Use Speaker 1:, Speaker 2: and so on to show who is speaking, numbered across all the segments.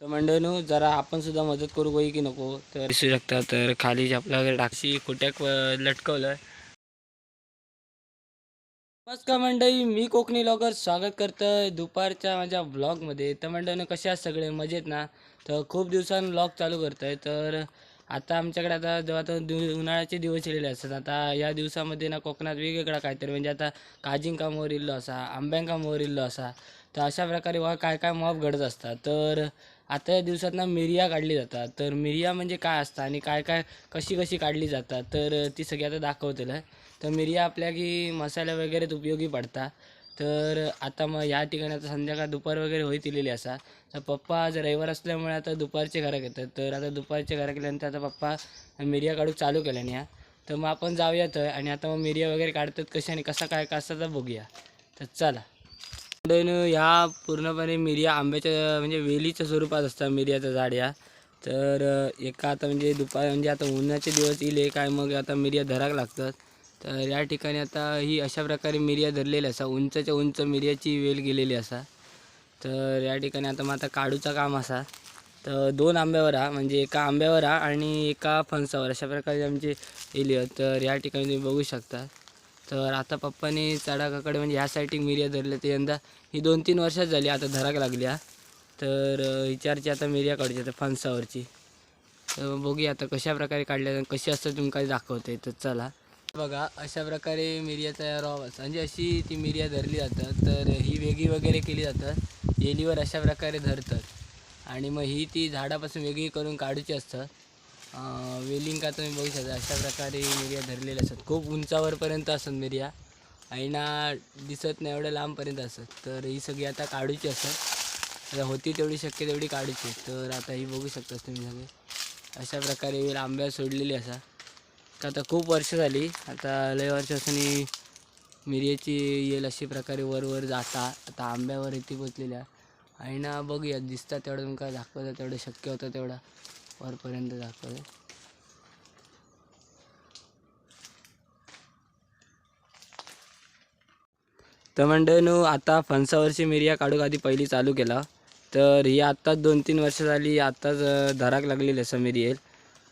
Speaker 1: तर मंडळीनो जरा आपण सुद्धा मदत करू गोई की नको? तर दिसू शकता तर खाली आपल्या टाकशी खोट्याक लटकवलं नमस्कार मंडळी मी कोकणी लॉगर स्वागत करतं दुपारच्या माझ्या ब्लॉगमध्ये. तर मंडळीनं कसे आहात सगळे? मजेत ना? तर खूप दिवसांनी ब्लॉग चालू करतोय. तर आता आमच्याकडे आता जेव्हा आता दि उन्हाळ्याचे दिवस येलेले असतात आता या दिवसामध्ये ना कोकणात वेगवेगळा काहीतरी म्हणजे आता काजिंका मोर इल्लो असा आंब्यांकामावर इल्लो असा. तर अशा प्रकारे वा काय काय मॉब घडत असतात. तर आता या दिवसात ना मिरिया काढली जातात. तर मिरिया म्हणजे काय असतं आणि काय काय कशी कशी काढली जातात? तर ती सगळी आता दाखवतील आहे तर मिरिया आपल्या की मसाल्या वगैरेत उपयोगी पडतात. तर आता मग या ठिकाणी आता संध्याकाळ दुपार वगैरे होईत दिलेली असा. तर पप्पा आज रविवार असल्यामुळे आता दुपारचे घराक येतात तर आता दुपारचे घराक गेल्यानंतर आता पप्पा मिरिया काढूक चालू केल्याने या तर मग आपण जाऊयात आणि आता मग मिरिया वगैरे काढतात कशी आणि कसा काय? कसा तर बघूया. तर चला. ह्या पूर्णपणे मिरिया आंब्याच्या म्हणजे वेलीच्या स्वरूपात असतात मिरियाचं झाड या तर एका आता म्हणजे दुपार म्हणजे आता उन्हाचे दिवस येईल काय मग आता मिरिया धराक लागतात. तर या ठिकाणी आता ही अशा प्रकारे मिरिया धरलेली असा उंचच्या उंच मिरियाची वेल गेलेली असा. तर या ठिकाणी आता मग आता काढूचा काम असा. तर दोन आंब्यावर हा म्हणजे एका आंब्यावर हा आणि एका फणसावर अशा प्रकारे आमचे येली तर या ठिकाणी तुम्ही बघू शकता. तर आता पप्पाने चढाकाकडे म्हणजे ह्या साईडची मिरिया धरल्या तर यंदा ही दोन तीन वर्षात झाली आता धराक लागल्या तर विचारची हिच्यावरची आता मिरिया काढूची आता फणसावरची. तर बघूया आता कशा प्रकारे काढल्या कशी असतं तुमका दाखवते तर चला. बघा अशा प्रकारे मिरिया तयार व्हावं. म्हणजे अशी ती मिरिया धरली जातात तर ही वेगळी वगैरे केली जातात येलीवर अशा प्रकारे धरतात. आणि मग ही ती झाडापासून वेगळी करून काढूची असतात. वेलिंग का तुम्ही बघू शकता अशा प्रकारे मिरिया धरलेल्या असतात. खूप उंचावरपर्यंत असतात मिरिया. आईना दिसत नाही एवढ्या लांबपर्यंत असतात. तर ही सगळी आता काढूची असतात. आता होती तेवढी शक्य तेवढी काढूची तर आता ही बघू शकतास तुम्ही सगळे. अशा प्रकारे वेल आंब्या सोडलेली असा. तर आता खूप वर्ष झाली. आता लय वर्ष असताना मिरयाची येल अशी प्रकारे वर वर जाता. आता आंब्यावर येते पोचलेल्या. आणि ना बघूया दिसता तेवढं तुमका दाखवता तेवढं शक्य होतं तेवढा. वरपर्यंत दाखवतं तर मंडळीनो आता फणसावरची मिरिया काढूक आधी पहिली चालू केला. तर ही आत्ताच दोन तीन वर्ष झाली आत्ताच धराक लागलेली असं मिरियल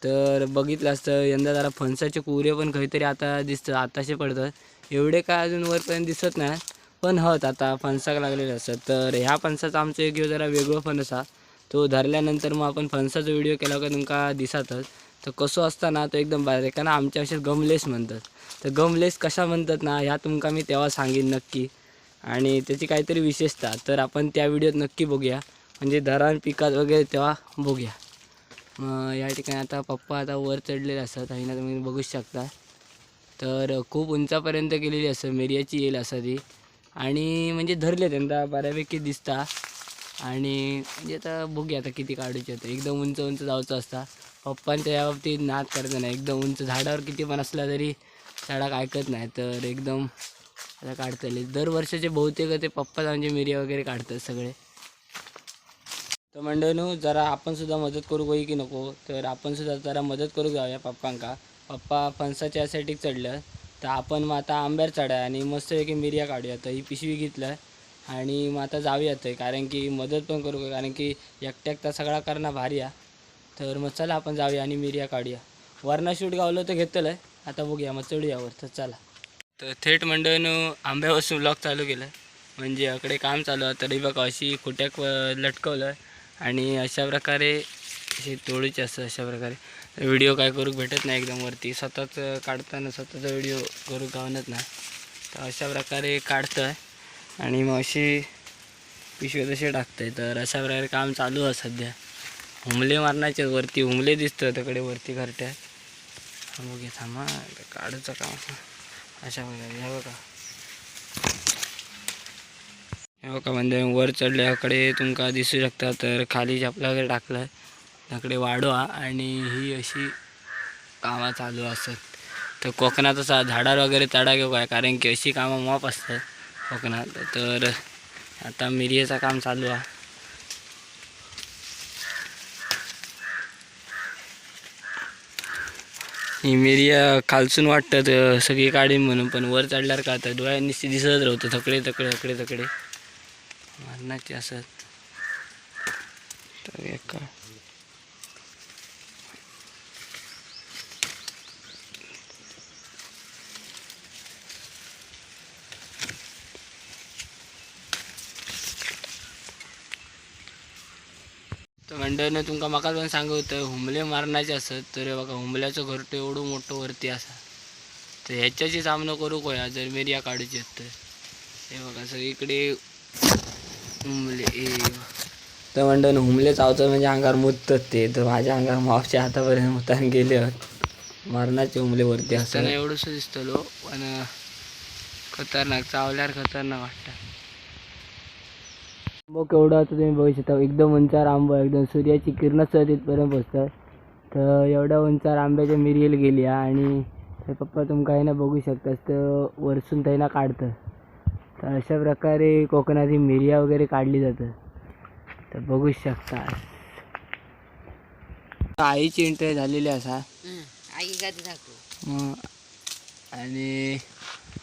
Speaker 1: तर बघितलं असतं यंदा जरा फणसाचे कुरे पण काहीतरी आता दिसतं आताशे पडतात. एवढे काय अजून वरपर्यंत दिसत नाही पण हत आता फणसाक लागलेले असतात. तर ह्या फणसाचा आमचं एक जरा वेगळं फणस असा तो धरल्यानंतर मग आपण फणसाचा व्हिडिओ केला का तुमका दिसतच. तर कसो असता ना तो एकदम बारीक कारण आमच्या अशा गमलेस म्हणतात. तर गमलेस कशा म्हणतात ना ह्या तुमका मी तेव्हा सांगेन नक्की. आणि त्याची काहीतरी विशेषता. तर आपण त्या व्हिडिओत नक्की बघूया. म्हणजे धरण पिकात वगैरे तेव्हा बघूया. मग या ठिकाणी आता पप्पा आता वर चढलेले असतात. आणि ना तुम्ही बघूच शकता. तर खूप उंचापर्यंत गेलेली असं मिरियाची येईल असं ती. आणि म्हणजे धरले त्यांना बऱ्यापैकी दिसता. आणि म्हणजे आता बघूया आता किती काढूचे होतं एकदम उंच उंच जायचं असता. पप्पांच्या या बाबतीत नाद करत नाही. एकदम उंच. झाडावर किती पण असला तरी झाडाक ऐकत नाही. तर एकदम आता काढतले दर वर्षाचे बहुतेक ते पप्पाच म्हणजे मिरिया वगैरे काढतात सगळे. तर मंडळीनो जरा आपण सुद्धा मदत करू गोई की नको? तर आपण सुद्धा जरा मदत करू जाऊया पप्पांका. पप्पा फणसाच्या यासाठी चढलं तर आपण मग आता आंब्यावर चढा आणि मस्तपैकी मिरिया काढूया. तर ही पिशवी घेतलं आणि मग आता जाऊयात आहे कारण की मदत पण करू कारण की एकट्या एकटा सगळा करणं भारी आहे. तर मग चला आपण जाऊया आणि मिरिया काढूया. वरना शूट गावलं तर घेतलं आता बघूया मग चढूया वर. तर चला. तर थेट मंडळीनं आंब्यापासून ब्लॉग चालू केलं म्हणजे अकडे काम चालू आहे. तरी बघा अशी खोट्याक व- लटकवलं आणि अशा प्रकारे हे तोडीचे असतं अशा प्रकारे. व्हिडिओ काय करू भेटत नाही एकदम वरती. स्वतःच काढताना स्वतःचा व्हिडिओ करू गावनच नाही. तर अशा प्रकारे काढतं आहे आणि मग अशी पिशवी तशी टाकते तर अशा प्रकारे काम चालू आहे सध्या. हुमले मारण्याचे वरती हुमले दिसतं तिकडे वरती घरट्या बघे थांबा काढूचं काम अशा प्रकारे हे बघा. हे बघा म्हणजे वर चढल्याकडे तुमका दिसू शकता तर खाली आपल्याकडे टाकलं त्याकडे वाढवा आणि ही अशी कामं चालू असतात. तर कोकणात असा झाडावर वगैरे चढा घेऊ काय? कारण की अशी कामं मॉप असतात. कोकणात तर आता मिरियेचं काम चालू आहे. ही मिरिया खालसून वाटतात सगळी काढीन म्हणून पण वर चढल्यावर का तर डोळ्यांनी दिसत राहतं थकडे तकडे थकडे तकडे मारणाचे असत तर तर मंडळीनं तुमका म्हाका पण सांगत होतं हुमले मारण्याचे असत तर बघा हुमल्याचं घरटं एवढं मोठं वरती असा. तर ह्याच्याशी सामनो करू कोया जर मिरया काढूची तर. हे बघा सगळीकडे हुमले तर ना हुमले चावतात म्हणजे अंगावर मुततात ते तर माझ्या अंगावर मावच्या हातापर्यंत मुतान गेले मारणाचे हुमले वरती असताना एवढंच दिसतलो पण खतरनाक चावल्यावर खतरनाक वाटतं. आंबो केवढा आता तुम्ही बघू शकता एकदम उंचार आंबो एकदम सूर्याची किरणं सहज तिथपर्यंत पोचतात. तर एवढ्या उंचार आंब्याच्या मिरयेला गेली आणि तर पप्पा तुमका आहे ना बघू शकतास तर वरसून थंय ना काढतं तर अशा प्रकारे कोकणात ही मिरया वगैरे काढली जातं तर बघू शकता आईची एंट्री झालेली असा.
Speaker 2: आई
Speaker 1: आणि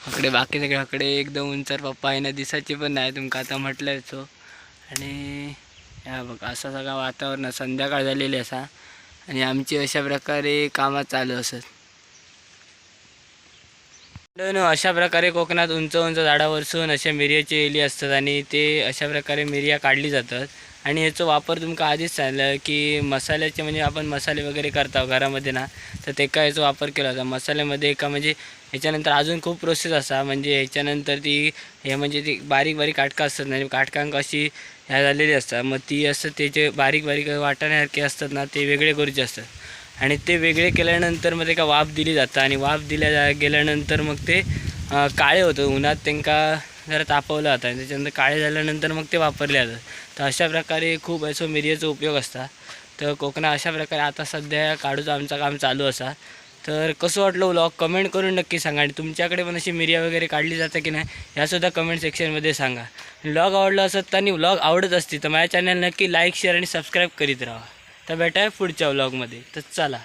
Speaker 1: इकडे बाकी सगळ्याकडे एकदम उंचार पप्पा आहे ना दिसायचे पण नाही तुमका आता म्हटलंय सो आणि या बघ असा सगळा वातावरण संध्याकाळ झालेली असा. आणि आमची अशा प्रकारे कामात चालू असत. अशा प्रकारे कोकणात उंच उंच झाडावरसून अशा मिरयाची एली असतात आणि ते अशा प्रकारे मिर्या काढली जातात. आणि याचा वापर तुमका आधीच सांगितलं की मसाल्याचे म्हणजे आपण मसाले वगैरे करता घरामध्ये ना तर ते का याचा वापर केला जातो मसाल्यामध्ये एका म्हणजे ह्याच्यानंतर अजून खूप प्रोसेस असा म्हणजे ह्याच्यानंतर ती हे म्हणजे ती बारीक बारीक काटकं असतात ना काटकांक अशी ह्या झालेली असतात. मग ती असं त्याचे बारीक बारीक वाटण्यासारखे असतात ना ते वेगळे करूचे असतात. आणि ते वेगळे केल्यानंतर मग ते का वाफ दिली जातं आणि वाफ दिल्या जा- गेल्यानंतर मग ते काळे होतं. उन्हात त्यांका जरा तापवलं जातं आणि त्याच्यानंतर काळे झाल्यानंतर मग ते वापरले जातात तर अशा प्रकारे खूप असं मिरयाचा उपयोग असता. तर कोकणात अशा प्रकारे आता सध्या काढूचं आमचं काम चालू असा. तर कसं वाटलं व्लॉग कमेंट करून नक्की सांगा. आणि तुमच्याकडे पण अशी मिरिया वगैरे काढली जातं की नाही ह्यासुद्धा कमेंट सेक्शनमध्ये सांगा. व्लॉग आवडला असत आणि व्लॉग आवडत असते तर माझ्या चॅनल नक्की लाईक शेअर आणि सबस्क्राईब करीत राहा. तर भेटाय पुढच्या व्लॉगमध्ये तर चला.